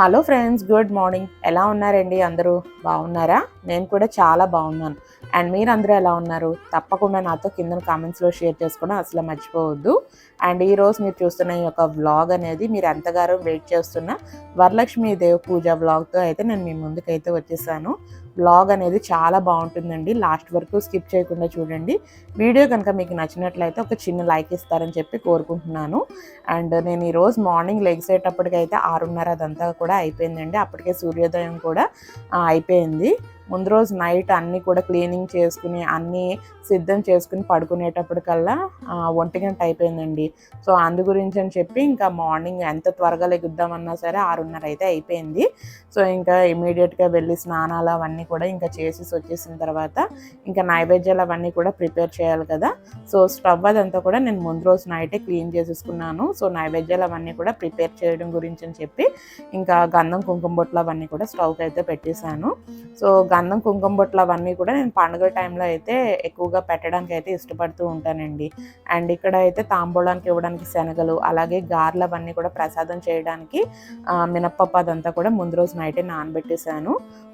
Hello friends good morning. ఎలా ఉన్నారండి అందరూ? బాగున్నారా? నేను కూడా చాలా బాగున్నాను. అండ్ మీరు అందరూ ఎలా ఉన్నారు? తప్పకుండా నాతో కింద కామెంట్స్లో షేర్ చేసుకోవడం అసలు మర్చిపోవద్దు. అండ్ ఈ రోజు మీరు చూస్తున్న ఈ యొక్క వ్లాగ్ అనేది మీరు ఎంతగానో వెయిట్ చేస్తున్న వరలక్ష్మి దేవ్ పూజ వ్లాగ్తో అయితే నేను మీ ముందుకైతే వచ్చేసాను. బ్లాగ్ అనేది చాలా బాగుంటుందండి. లాస్ట్ వరకు స్కిప్ చేయకుండా చూడండి. వీడియో కనుక మీకు నచ్చినట్లయితే ఒక చిన్న లైక్ ఇస్తారని చెప్పి కోరుకుంటున్నాను. అండ్ నేను ఈరోజు మార్నింగ్ లెగ్సేటప్పటికైతే ఆరున్నర అదంతా కూడా అయిపోయిందండి. అప్పటికే సూర్యోదయం కూడా అయిపోయింది. ముందు రోజు నైట్ అన్నీ కూడా క్లీనింగ్ చేసుకుని అన్నీ సిద్ధం చేసుకుని పడుకునేటప్పటికల్లా ఆ, ఒంటి గంట అయిపోయిందండి. సో అందు గురించి అని చెప్పి ఇంకా మార్నింగ్ ఎంత త్వరగా లెగుద్దామన్నా సరే ఆరున్నర అయితే అయిపోయింది. సో ఇంకా ఇమీడియట్గా వెళ్ళి స్నానాలు అవన్నీ కూడా ఇంకా చేసేసి వచ్చేసిన తర్వాత ఇంకా నైవేద్యాలు అవన్నీ కూడా ప్రిపేర్ చేయాలి కదా. సో స్టవ్ అదంతా కూడా నేను ముందు రోజు నైటే క్లీన్ చేసేసుకున్నాను. సో నైవేద్యాలు అవన్నీ కూడా ప్రిపేర్ చేయడం గురించి అని చెప్పి ఇంకా గంధం కుంకుమ బొట్లు అవన్నీ కూడా స్టవ్కి అయితే పెట్టేశాను. సో గంధం కుంకుమ బొట్లు అవన్నీ కూడా నేను పండుగ టైంలో అయితే ఎక్కువగా పెట్టడానికి అయితే ఇష్టపడుతూ ఉంటానండి. అండ్ ఇక్కడ అయితే తాంబూలానికి ఇవ్వడానికి శనగలు అలాగే గారెలు అవన్నీ కూడా ప్రసాదం చేయడానికి మినప్పప్పు అదంతా కూడా ముందు రోజు నైటే నానబెట్టేశాను.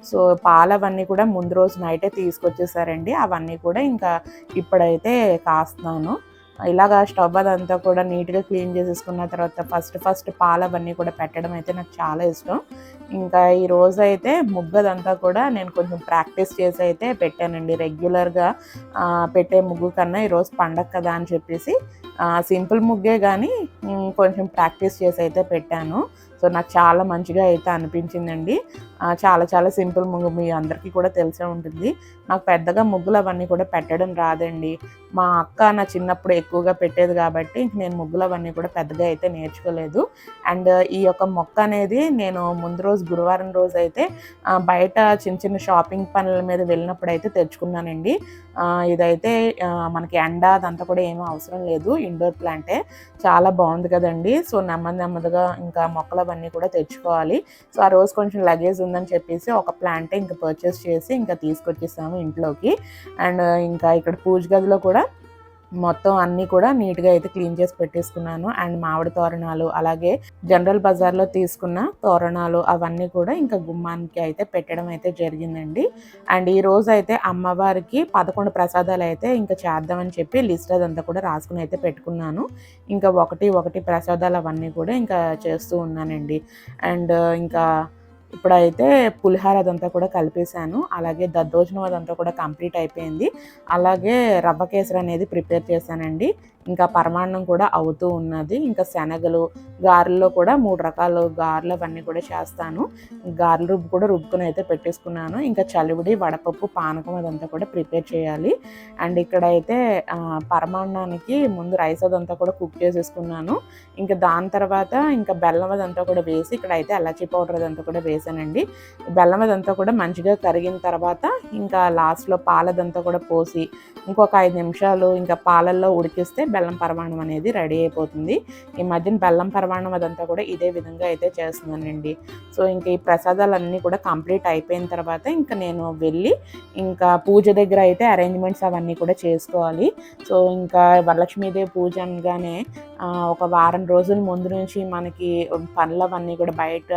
సో పాలు అవన్నీ కూడా ముందు రోజు నైటే తీసుకొచ్చేసారండి. అవన్నీ కూడా ఇంకా ఇప్పుడైతే కాస్తున్నాను. ఇలాగా స్టవ్ అదంతా కూడా నీట్గా క్లీన్ చేసేసుకున్న తర్వాత ఫస్ట్ ఫస్ట్ పాలు అవన్నీ కూడా పెట్టడం అయితే నాకు చాలా ఇష్టం. ఇంకా ఈ రోజు అయితే ముగ్గదంతా కూడా నేను కొంచెం ప్రాక్టీస్ చేసి అయితే పెట్టానండి. రెగ్యులర్గా పెట్టే ముగ్గు కన్నా ఈరోజు పండగ కదా అని చెప్పేసి సింపుల్ ముగ్గే కానీ కొంచెం ప్రాక్టీస్ చేసి అయితే పెట్టాను. సో నాకు చాలా మంచిగా అయితే అనిపించిందండి. చాలా చాలా సింపుల్ ముగ్గు మీ అందరికీ కూడా తెలిసే ఉంటుంది. నాకు పెద్దగా ముగ్గులు అవన్నీ కూడా పెట్టడం రాదండి. మా అక్క నా చిన్నప్పుడు ఎక్కువగా పెట్టేది కాబట్టి ఇంక నేను ముగ్గులు అవన్నీ కూడా పెద్దగా అయితే నేర్చుకోలేదు. అండ్ ఈ యొక్క మొక్క అనేది నేను ముందు రోజు గురువారం రోజు అయితే బయట చిన్న చిన్న షాపింగ్ పనుల మీద వెళ్ళినప్పుడు అయితే తెచ్చుకున్నానండి ఇదైతే మనకి ఎండ అదంతా కూడా ఏమీ అవసరం లేదు. ఇండోర్ ప్లాంటే చాలా బాగుంది కదండి. సో నెమ్మది నెమ్మదిగా ఇంకా మొక్కలు అవన్నీ కూడా తెచ్చుకోవాలి. సో ఆ రోజు కొంచెం లగేజ్ ఉందని చెప్పేసి ఒక ప్లాంటే ఇంకా పర్చేస్ చేసి ఇంకా తీసుకొచ్చేసాము ఇంట్లోకి. అండ్ ఇంకా ఇక్కడ పూజ గదిలో కూడా మొత్తం అన్నీ కూడా నీట్గా అయితే క్లీన్ చేసి పెట్టేసుకున్నాను. అండ్ మామిడి తోరణాలు అలాగే జనరల్ బజార్లో తీసుకున్న తోరణాలు అవన్నీ కూడా ఇంకా గుమ్మానికి అయితే పెట్టడం అయితే జరిగిందండి. అండ్ ఈ రోజు అయితే అమ్మవారికి పదకొండు ప్రసాదాలు అయితే ఇంకా చేద్దామని చెప్పి లిస్ట్ అదంతా కూడా రాసుకుని అయితే పెట్టుకున్నాను. ఇంకా ఒకటి ఒకటి ప్రసాదాలు అవన్నీ కూడా ఇంకా చేస్తూ ఉన్నానండి. అండ్ ఇంకా ఇప్పుడైతే పులిహార అదంతా కూడా కలిపేశాను. అలాగే దద్దోజనం అదంతా కూడా కంప్లీట్ అయిపోయింది. అలాగే రవ్వ కేసరి అనేది ప్రిపేర్ చేశానండి. ఇంకా పరమాన్నం కూడా అవుతూ ఉన్నది. ఇంకా శనగలు గారెల్లో కూడా మూడు రకాల గారెలు అవన్నీ కూడా చేస్తాను. గారెలు రుబ్బు కూడా రుబ్బుకుని అయితే పెట్టేసుకున్నాను. ఇంకా చలివిడి వడపప్పు పానకం అదంతా కూడా ప్రిపేర్ చేయాలి. అండ్ ఇక్కడ అయితే పరమాన్నానికి ముందు రైస్ అదంతా కూడా కుక్ చేసేసుకున్నాను. ఇంకా దాని తర్వాత ఇంకా బెల్లం అదంతా కూడా వేసి ఇక్కడ అయితే ఎలాచీ పౌడర్ అదంతా కూడా వేసానండి. బెల్లం అదంతా కూడా మంచిగా కరిగిన తర్వాత ఇంకా లాస్ట్లో పాలదంతా కూడా పోసి ఇంకొక ఐదు నిమిషాలు ఇంకా పాలల్లో ఉడికిస్తే బెల్లం పరమాణం అనేది రెడీ అయిపోతుంది. ఈ మధ్యన బెల్లం పరమాణం అదంతా కూడా ఇదే విధంగా అయితే చేస్తున్నానండి. సో ఇంకా ఈ ప్రసాదాలన్నీ కూడా కంప్లీట్ అయిపోయిన తర్వాత ఇంకా నేను వెళ్ళి ఇంకా పూజ దగ్గర అయితే అరేంజ్మెంట్స్ అవన్నీ కూడా చేసుకోవాలి. సో ఇంకా వరలక్ష్మీదేవి పూజ అనగానే ఒక వారం రోజుల ముందు నుంచి మనకి పనులు అవన్నీ కూడా బయట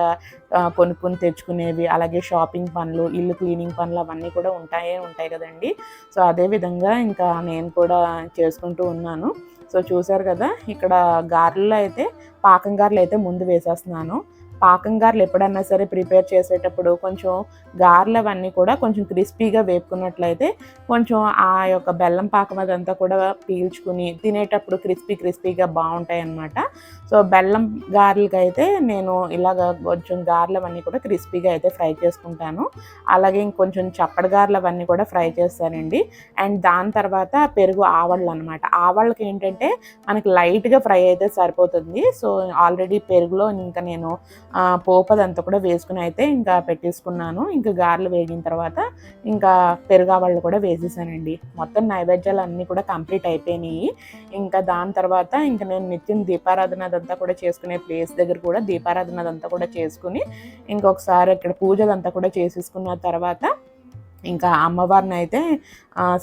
కొనుక్కొని తెచ్చుకునేవి అలాగే షాపింగ్ పనులు ఇల్లు క్లీనింగ్ పనులు అవన్నీ కూడా ఉంటాయే ఉంటాయి కదండి. సో అదే విధంగా ఇంకా నేను కూడా చేసుకుంటూ ఉన్నాను. సో చూసారు కదా ఇక్కడ గారెలు అయితే పాకం గారెలు అయితే ముందు వేసేస్తున్నాను. పాకం గారెలు ఎప్పుడన్నా సరే ప్రిపేర్ చేసేటప్పుడు కొంచెం గారెలు అవన్నీ కూడా కొంచెం క్రిస్పీగా వేపుకున్నట్లయితే కొంచెం ఆ యొక్క బెల్లం పాకం అదంతా కూడా పీల్చుకుని తినేటప్పుడు క్రిస్పీ క్రిస్పీగా బాగుంటాయి అన్నమాట సో బెల్లం గారెలకి అయితే నేను ఇలాగ కొంచెం గారెలు అవన్నీ కూడా క్రిస్పీగా అయితే ఫ్రై చేసుకుంటాను. అలాగే ఇంకొంచెం చప్పటి గారెలు అవన్నీ కూడా ఫ్రై చేస్తానండి. అండ్ దాని తర్వాత పెరుగు ఆవళ్ళు అనమాట ఆవళ్ళకి ఏంటంటే మనకి లైట్గా ఫ్రై అయితే సరిపోతుంది. సో ఆల్రెడీ పెరుగులో ఇంకా నేను పోపు అదంతా కూడా వేసుకుని అయితే ఇంకా పెట్టేసుకున్నాను. ఇంకా గారెలు వేగిన తర్వాత ఇంకా పెరుగు కూడా వేసేసానండి. మొత్తం నైవేద్యాలు అన్నీ కూడా కంప్లీట్ అయిపోయినాయి. ఇంకా దాని తర్వాత ఇంకా నేను నిత్యం దీపారాధన అదంతా కూడా చేసుకునే ప్లేస్ దగ్గర కూడా దీపారాధన అదంతా కూడా చేసుకుని ఇంకొకసారి ఇక్కడ పూజ అదంతా కూడా చేసేసుకున్న తర్వాత ఇంకా అమ్మవారిని అయితే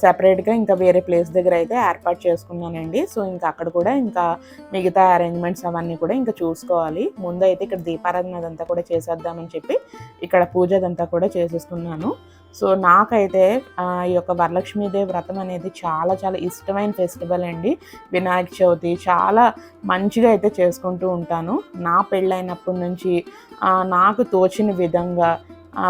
సపరేట్గా ఇంకా వేరే ప్లేస్ దగ్గర అయితే ఏర్పాటు చేసుకున్నానండి. సో ఇంకా అక్కడ కూడా ఇంకా మిగతా అరేంజ్మెంట్స్ అవన్నీ కూడా ఇంకా చూసుకోవాలి. ముందు అయితే ఇక్కడ దీపారాధన అదంతా కూడా చేసేద్దామని చెప్పి ఇక్కడ పూజ అదంతా కూడా చేసేసుకున్నాను సో నాకైతే ఈ యొక్క వరలక్ష్మీదేవి వ్రతం అనేది చాలా చాలా ఇష్టమైన ఫెస్టివల్ అండి. వినాయక చవితి చాలా మంచిగా అయితే చేసుకుంటూ ఉంటాను. నా పెళ్ళైనప్పటి నుంచి నాకు తోచిన విధంగా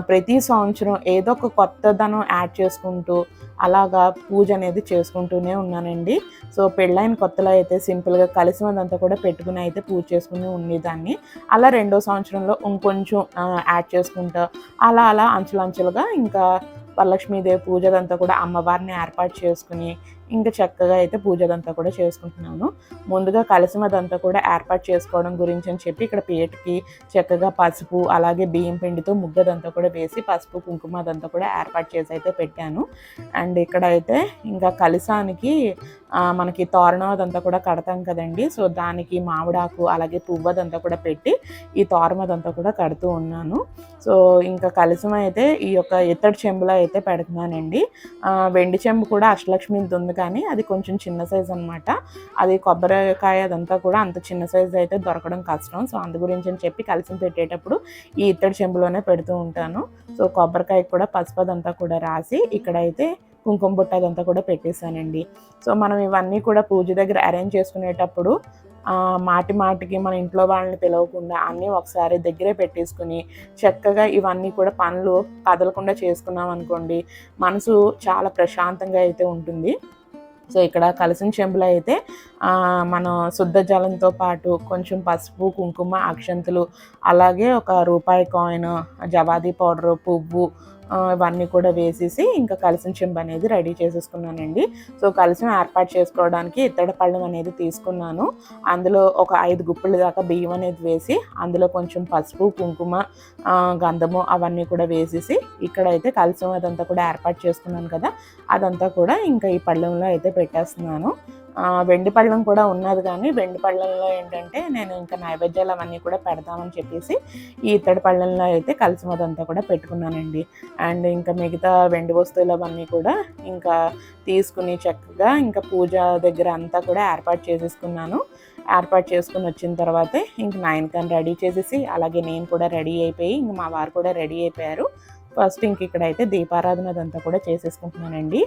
ప్రతి సంవత్సరం ఏదో ఒక కొత్తదనం యాడ్ చేసుకుంటూ అలాగా పూజ అనేది చేసుకుంటూనే ఉన్నానండి. సో పెళ్ళైన కొత్తలో అయితే సింపుల్గా కలిసి మందంతా కూడా పెట్టుకుని అయితే పూజ చేసుకుని ఉండేదాన్ని. అలా రెండో సంవత్సరంలో ఇంకొంచెం యాడ్ చేసుకుంటూ అలా అలా అంచులంచులుగా ఇంకా వరలక్ష్మీదేవి పూజదంతా కూడా అమ్మవారిని ఏర్పాటు చేసుకుని ఇంకా చక్కగా అయితే పూజదంతా కూడా చేసుకుంటున్నాను. ముందుగా కలిసిమదంతా కూడా ఏర్పాటు చేసుకోవడం గురించి అని చెప్పి ఇక్కడ పేటకి చక్కగా పసుపు అలాగే బియ్యం పిండితో ముగ్గదంతా కూడా వేసి పసుపు కుంకుమ అదంతా కూడా ఏర్పాటు చేసి అయితే పెట్టాను. అండ్ ఇక్కడ అయితే ఇంకా కలిసానికి మనకి తోరణం అదంతా కూడా కడతాం కదండి. సో దానికి మామిడాకు అలాగే పువ్వు అదంతా కూడా పెట్టి ఈ తోరణం అదంతా కూడా కడుతూ ఉన్నాను. సో ఇంకా కలిసం అయితే ఈ యొక్క ఇత్తడి చెంబులో అయితే పెడుతున్నానండి. వెండి చెంబు కూడా అష్టలక్ష్మి ఉంది కానీ అది కొంచెం చిన్న సైజ్ అనమాట అది కొబ్బరికాయ అదంతా కూడా అంత చిన్న సైజ్ అయితే దొరకడం కష్టం. సో అందు గురించి అని చెప్పి కలిసి పెట్టేటప్పుడు ఈ ఇత్తడి చెంబులోనే పెడుతూ ఉంటాను. సో కొబ్బరికాయ కూడా పసుపు అదంతా కూడా రాసి ఇక్కడైతే కుంకుమ బుట్ట అదంతా కూడా పెట్టేశానండి. సో మనం ఇవన్నీ కూడా పూజ దగ్గర అరేంజ్ చేసుకునేటప్పుడు మాటి మాటికి మన ఇంట్లో వాళ్ళని పిలవకుండా అన్నీ ఒకసారి దగ్గరే పెట్టేసుకుని చక్కగా ఇవన్నీ కూడా పనులు కదలకుండా చేసుకున్నాం అనుకోండి మనసు చాలా ప్రశాంతంగా అయితే ఉంటుంది. సో ఇక్కడ కలిసిన చెంబులో అయితే మనం శుద్ధ జలంతో పాటు కొంచెం పసుపు కుంకుమ అక్షంతులు అలాగే ఒక రూపాయి కాయిన్ జవాది పౌడరు పువ్వు ఇవన్నీ కూడా వేసేసి ఇంకా కలిసిన చెంబు అనేది రెడీ చేసేసుకున్నానండి. సో కలిసిన ఏర్పాటు చేసుకోవడానికి ఇత్తడి పళ్ళం అనేది తీసుకున్నాను. అందులో ఒక ఐదు గుప్పిళ్ళ దాకా బియ్యం అనేది వేసి అందులో కొంచెం పసుపు కుంకుమ గంధము అవన్నీ కూడా వేసేసి ఇక్కడైతే కలిసం అదంతా కూడా ఏర్పాటు చేసుకున్నాను కదా అదంతా కూడా ఇంకా ఈ పళ్ళెంలో అయితే పెట్టేస్తున్నాను. వెండి పళ్ళం కూడా ఉన్నది కానీ వెండి పళ్ళంలో ఏంటంటే నేను ఇంకా నైవేద్యాలు అవన్నీ కూడా పెడదామని చెప్పేసి ఈ ఇత్తడి పళ్ళంలో అయితే కలిసి అదంతా కూడా పెట్టుకున్నానండి. అండ్ ఇంకా మిగతా వెండి వస్తువులు అవన్నీ కూడా ఇంకా తీసుకుని చక్కగా ఇంకా పూజ దగ్గర అంతా కూడా ఏర్పాటు చేసేసుకున్నాను. ఏర్పాటు చేసుకుని వచ్చిన తర్వాతే ఇంక నైన్ రెడీ చేసేసి అలాగే నేను కూడా రెడీ అయిపోయి ఇంక మా వారు కూడా రెడీ అయిపోయారు. ఫస్ట్ ఇంక ఇక్కడైతే దీపారాధన అదంతా కూడా చేసేసుకుంటున్నానండి.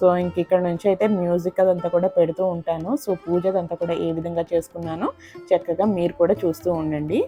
సో ఇంక ఇక్కడ నుంచి అయితే మ్యూజిక్ అదంతా కూడా పెడుతూ ఉంటాను. సో పూజ అదంతా కూడా ఏ విధంగా చేసుకున్నానో చక్కగా మీరు కూడా చూస్తూ ఉండండి.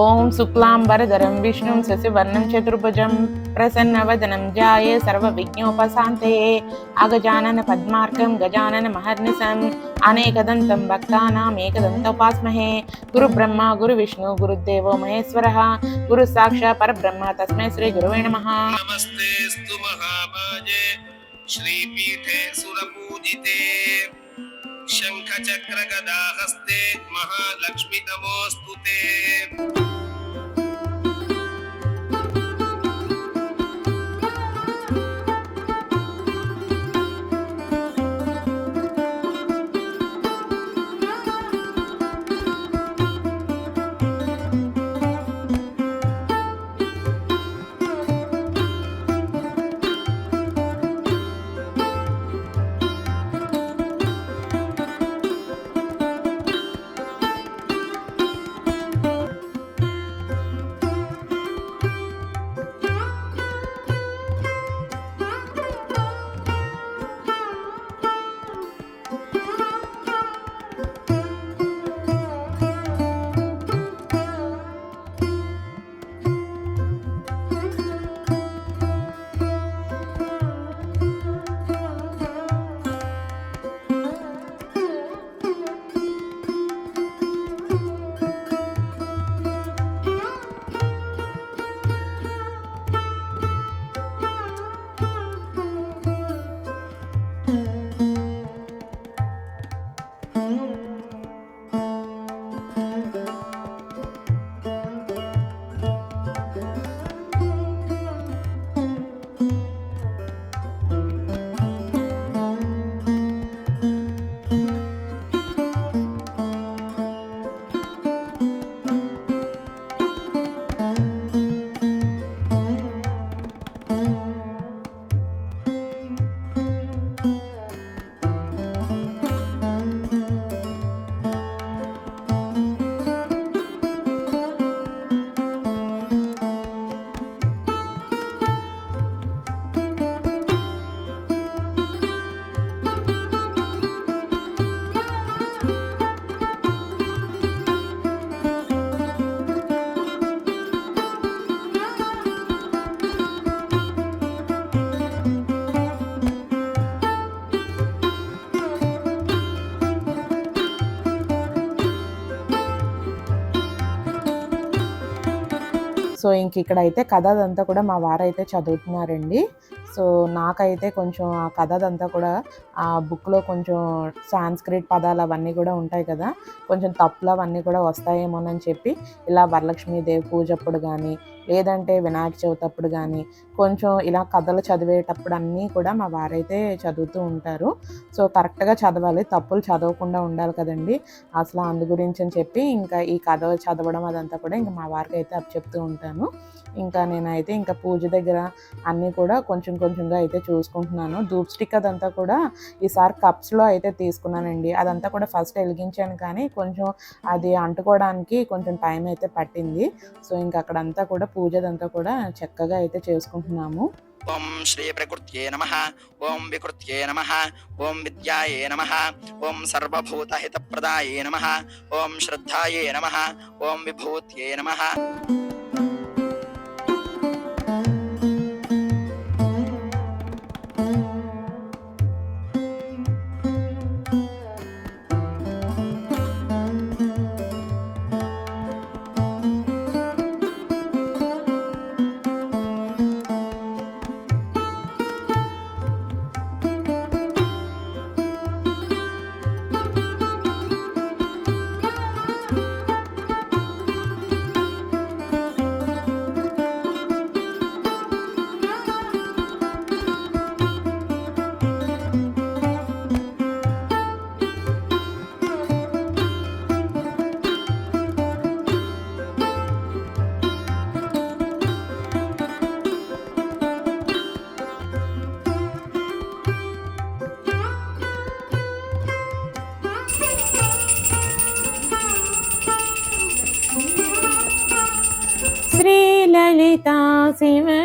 ॐ विष्णु विष्णुं चतुर्भुज प्रसन्न प्रसन्नवदनं, जाये सर्वविज्ञोपशान्तये अगजाननपद्मार्कं गजाननमहर्निशम् अनेकदन्तं भक्तानामेकदन्तोपास्महे गुरुब्रह्मा, गुरुविष्णु, गुरुदेवो महेश्वरः, गुरुसाक्षात् परब्रह्म, तस्मै श्रीगुरुवे नमः। नमस्तेऽस्तु श्री श्रीपीठे सुरपूजिते। शङ्खचक्रगदाहस्ते महालक्ष्मि नमोऽस्तु ते। సో ఇంక ఇక్కడైతే కథ అదంతా కూడా మా వారైతే చదువుతున్నారండి. సో నాకైతే కొంచెం ఆ కథ అదంతా కూడా ఆ బుక్లో కొంచెం సాంస్క్రిట్ పదాలు అవన్నీ కూడా ఉంటాయి కదా కొంచెం తప్పులు అవన్నీ కూడా వస్తాయేమోనని చెప్పి ఇలా వరలక్ష్మీదేవి పూజప్పుడు కానీ లేదంటే వినాయక చవితి అప్పుడు కానీ కొంచెం ఇలా కథలు చదివేటప్పుడు అన్నీ కూడా మా వారైతే చదువుతూ ఉంటారు. సో కరెక్ట్గా చదవాలి. తప్పులు చదవకుండా ఉండాలి కదండి. అసలు అందు గురించి అని చెప్పి ఇంకా ఈ కథ చదవడం అదంతా కూడా ఇంకా మా వారికి అయితే అప్ చెప్తూ ఉంటాను. ఇంకా నేనైతే ఇంకా పూజ దగ్గర అన్నీ కూడా కొంచెం కొంచెంగా అయితే చూసుకుంటున్నాను. ధూప్ స్టిక్ అదంతా కూడా ఈసారి కప్స్లో అయితే తీసుకున్నానండి. అదంతా కూడా ఫస్ట్ వెలిగించాను కానీ కొంచెం అది అంటుకోవడానికి కొంచెం టైం అయితే పట్టింది. సో ఇంకా అక్కడంతా కూడా పూజదంతా కూడా చక్కగా అయితే చేసుకుంటున్నాము. ఓం శ్రీ ప్రకృత్యే నమ ఓం వికృత్యే నమ ఓం విద్యాయే నమ ఓం సర్వభూతహితప్రదాయే నమ ఓం శ్రద్ధాయే నమ ఓం విభూత్యే నమ.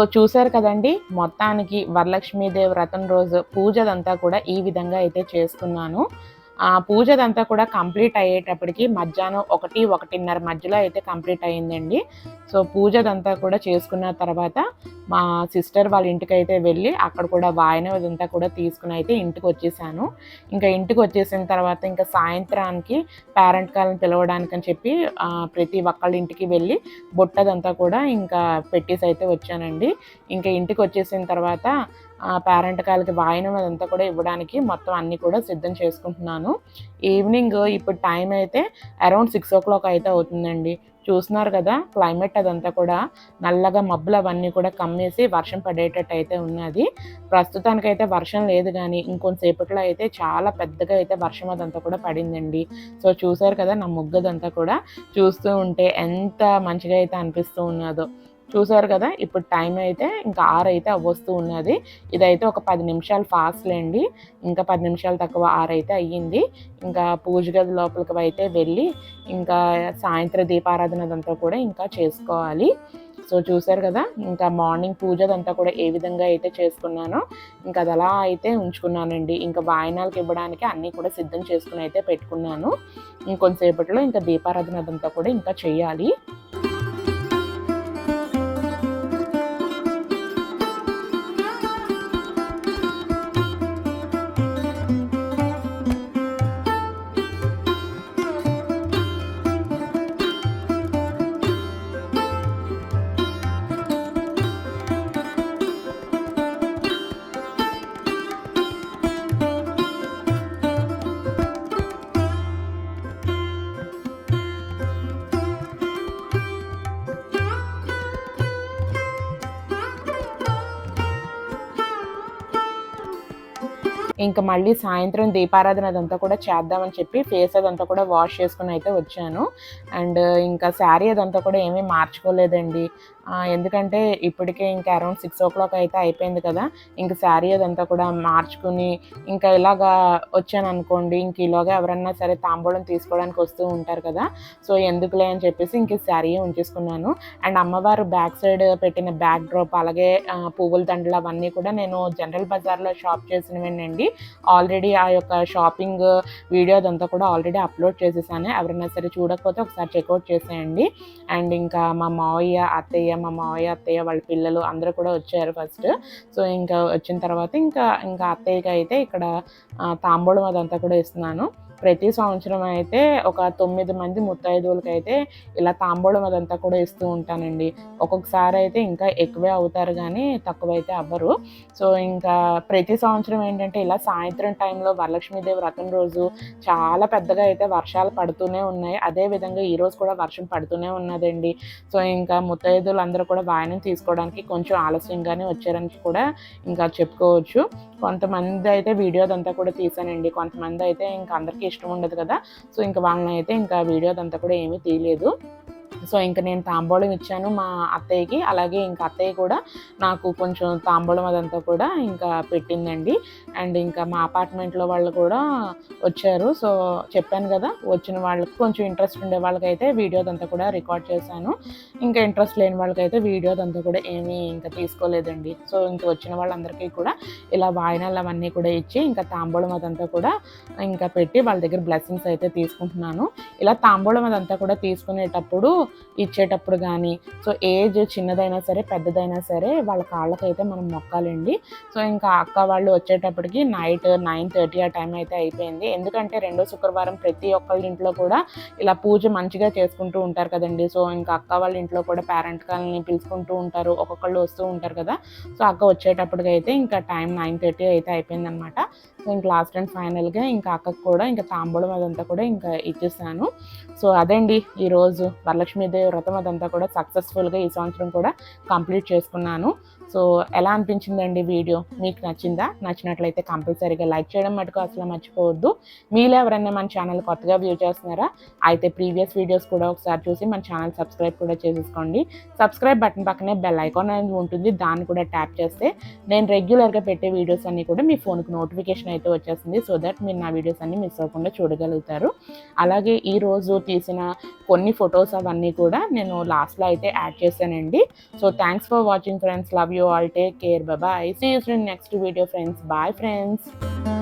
సో చూశారు కదండి మొత్తానికి వరలక్ష్మీదేవి వ్రతం రోజు పూజదంతా కూడా ఈ విధంగా అయితే చేసుకున్నాను ఆ పూజదంతా కూడా కంప్లీట్ అయ్యేటప్పటికి మధ్యాహ్నం ఒకటి ఒకటిన్నర మధ్యలో అయితే కంప్లీట్ అయ్యిందండి. సో పూజదంతా కూడా చేసుకున్న తర్వాత మా సిస్టర్ వాళ్ళ ఇంటికి అయితే వెళ్ళి అక్కడ కూడా వాయనం ఇదంతా కూడా తీసుకుని అయితే ఇంటికి వచ్చేసాను. ఇంకా ఇంటికి వచ్చేసిన తర్వాత ఇంకా సాయంత్రానికి పేరెంట్ కాలం పిలవడానికి అని చెప్పి ప్రతి ఒక్కళ్ళ ఇంటికి వెళ్ళి బొట్టదంతా కూడా ఇంకా పెట్టేసి అయితే వచ్చానండి. ఇంకా ఇంటికి వచ్చేసిన తర్వాత పేరెంట్ కాలకి వాయనం అదంతా కూడా ఇవ్వడానికి మొత్తం అన్నీ కూడా సిద్ధం చేసుకుంటున్నాను. ఈవినింగ్ ఇప్పుడు టైం అయితే అరౌండ్ సిక్స్ ఓ క్లాక్ అయితే అవుతుందండి. చూస్తున్నారు కదా క్లైమేట్ అదంతా కూడా నల్లగా మబ్బులు అవన్నీ కూడా కమ్మేసి వర్షం పడేటట్టు అయితే ఉన్నది. ప్రస్తుతానికైతే వర్షం లేదు కానీ ఇంకొంతసేపట్లో అయితే చాలా పెద్దగా అయితే వర్షం అదంతా కూడా పడిందండి. సో చూసారు కదా నా ముగ్గదంతా కూడా చూస్తూ ఉంటే ఎంత మంచిగా అయితే అనిపిస్తూ ఉన్నదో. చూసారు కదా? ఇప్పుడు టైం అయితే ఇంకా ఆరు అయితే అవ్వస్తూ ఉన్నది. ఇదైతే ఒక పది నిమిషాలు ఫాస్ట్ అండి ఇంకా పది నిమిషాలు తక్కువ ఆరు అయితే అయ్యింది. ఇంకా పూజ గది లోపలికి అయితే వెళ్ళి ఇంకా సాయంత్రం దీపారాధన అదంతా కూడా ఇంకా చేసుకోవాలి. సో చూసారు కదా? ఇంకా మార్నింగ్ పూజ అదంతా కూడా ఏ విధంగా అయితే చేసుకున్నానో ఇంకా అది అలా అయితే ఉంచుకున్నానండి. ఇంకా వాయనాలకు ఇవ్వడానికి అన్నీ కూడా సిద్ధం చేసుకుని అయితే పెట్టుకున్నాను. ఇంకొంతసేపట్లో ఇంకా దీపారాధన అదంతా కూడా ఇంకా చేయాలి. ఇంకా మళ్ళీ సాయంత్రం దీపారాధన అదంతా కూడా చేద్దామని చెప్పి ఫేస్ అదంతా కూడా వాష్ చేసుకుని అయితే వచ్చాను. అండ్ ఇంకా శారీ అదంతా కూడా ఏమీ మార్చుకోలేదండి. ఎందుకంటే ఇప్పటికే ఇంకా అరౌండ్ సిక్స్ ఓ క్లాక్ అయితే అయిపోయింది కదా. ఇంక శారీ అదంతా కూడా మార్చుకుని ఇంకా ఇలాగా వచ్చాను అనుకోండి ఇంక ఇలాగా ఎవరన్నా సరే తాంబూలం తీసుకోవడానికి వస్తూ ఉంటారు కదా. సో ఎందుకులే అని చెప్పేసి ఇంక శారీ ఉంచేసుకున్నాను. అండ్ అమ్మవారు బ్యాక్ సైడ్ పెట్టిన బ్యాక్ డ్రాప్ అలాగే పువ్వుల దండలు అవన్నీ కూడా నేను జనరల్ బజార్లో షాప్ చేసినవేనండి ఆల్రెడీ ఆ యొక్క షాపింగ్ వీడియో అదంతా కూడా ఆల్రెడీ అప్లోడ్ చేసేసాను. ఎవరైనా సరే చూడకపోతే ఒకసారి చెక్అవుట్ చేసేయండి. అండ్ ఇంకా మా మావయ్య అత్తయ్య మా మావయ్య అత్తయ్య వాళ్ళ పిల్లలు అందరూ కూడా వచ్చారు ఫస్ట్. సో ఇంకా వచ్చిన తర్వాత ఇంకా ఇంకా అత్తయ్యకి అయితే ఇక్కడ తాంబూలం అదంతా కూడా ఇస్తున్నాను. ప్రతి సంవత్సరం అయితే ఒక తొమ్మిది మంది ముత్తైదువులకి అయితే ఇలా తాంబూలం అదంతా కూడా ఇస్తూ ఉంటానండి. ఒక్కొక్కసారి అయితే ఇంకా ఎక్కువే అవుతారు కానీ తక్కువ అయితే అవ్వరు. సో ఇంకా ప్రతి సంవత్సరం ఏంటంటే ఇలా సాయంత్రం టైంలో వరలక్ష్మీదేవి వ్రతం రోజు చాలా పెద్దగా అయితే వర్షాలు పడుతూనే ఉన్నాయి. అదే విధంగా కూడా వర్షం పడుతూనే ఉన్నదండి. సో ఇంకా ముత్తైదులు అందరూ కూడా వాయనం తీసుకోవడానికి కొంచెం ఆలస్యంగానే వచ్చారని కూడా ఇంకా చెప్పుకోవచ్చు. కొంతమంది అయితే వీడియో అదంతా కూడా తీసానండి. కొంతమంది అయితే ఇంకా అందరికీ ఇష్టం ఉండదు కదా. సో ఇంకా వాళ్ళని అయితే ఇంకా వీడియో అదంతా కూడా ఏమీ తీయలేదు. సో ఇంకా నేను తాంబూలం ఇచ్చాను మా అత్తయ్యకి. అలాగే ఇంకా అత్తయ్య కూడా నాకు కొంచెం తాంబూలం అదంతా కూడా ఇంకా పెట్టిందండి. అండ్ ఇంకా మా అపార్ట్మెంట్లో వాళ్ళు కూడా వచ్చారు. సో చెప్పాను కదా వచ్చిన వాళ్ళకి కొంచెం ఇంట్రెస్ట్ ఉండే వాళ్ళకైతే వీడియో అదంతా కూడా రికార్డ్ చేశాను. ఇంకా ఇంట్రెస్ట్ లేని వాళ్ళకైతే వీడియో అదంతా కూడా ఏమీ ఇంకా తీసుకోలేదండి. సో ఇంకా వచ్చిన వాళ్ళందరికీ కూడా ఇలా వాయినాలు అవన్నీ కూడా ఇచ్చి ఇంకా తాంబూలం అదంతా కూడా ఇంకా పెట్టి వాళ్ళ దగ్గర బ్లెస్సింగ్స్ అయితే తీసుకుంటున్నాను. ఇలా తాంబూలం అదంతా కూడా తీసుకునేటప్పుడు ఇచ్చేటప్పుడు కానీ సో ఏజ్ చిన్నదైనా సరే పెద్దదైనా సరే వాళ్ళ కాళ్ళకైతే మనం మొక్కాలండి. సో ఇంకా అక్క వాళ్ళు వచ్చేటప్పటికి నైట్ నైన్ థర్టీ ఆ టైం అయితే అయిపోయింది. ఎందుకంటే రెండో శుక్రవారం ప్రతి ఒక్కళ్ళ ఇంట్లో కూడా ఇలా పూజ మంచిగా చేసుకుంటూ ఉంటారు కదండి. సో ఇంకా అక్క వాళ్ళ ఇంట్లో కూడా పేరెంట్ కాలని పిలుచుకుంటూ ఉంటారు. ఒక్కొక్కళ్ళు వస్తూ ఉంటారు కదా. సో అక్క వచ్చేటప్పటికైతే ఇంకా టైం నైన్ థర్టీ అయితే అయిపోయిందనమాట. సో ఇంకా లాస్ట్ అండ్ ఫైనల్గా ఇంకా అక్కకు కూడా ఇంకా తాంబూలం అదంతా కూడా ఇంకా ఇచ్చేసాను. సో అదండి ఈరోజు వరలక్ష్మీదేవి వ్రతం అదంతా కూడా సక్సెస్ఫుల్గా ఈ సంవత్సరం కూడా కంప్లీట్ చేసుకున్నాను. సో ఎలా అనిపించిందండి వీడియో? మీకు నచ్చిందా? నచ్చినట్లయితే కంపల్సరీగా లైక్ చేయడం మటుకు అసలు మర్చిపోవద్దు. మీలో ఎవరైనా మన ఛానల్ కొత్తగా వ్యూ చేస్తున్నారా? అయితే ప్రీవియస్ వీడియోస్ కూడా ఒకసారి చూసి మన ఛానల్ సబ్స్క్రైబ్ కూడా చేసేసుకోండి. సబ్స్క్రైబ్ బటన్ పక్కనే బెల్ ఐకాన్ అనేది ఉంటుంది. దాన్ని కూడా ట్యాప్ చేస్తే నేను రెగ్యులర్గా పెట్టే వీడియోస్ అన్నీ కూడా మీ ఫోన్కి నోటిఫికేషన్ అయితే వచ్చేస్తుంది. సో దట్ మీరు నా వీడియోస్ అన్ని మిస్ అవ్వకుండా చూడగలుగుతారు. అలాగే ఈ రోజు తీసిన కొన్ని ఫొటోస్ అవన్నీ కూడా నేను లాస్ట్లో అయితే యాడ్ చేశానండి. So thanks for watching friends love you you all take care. Bye bye. See you in next video, friends. Bye, friends.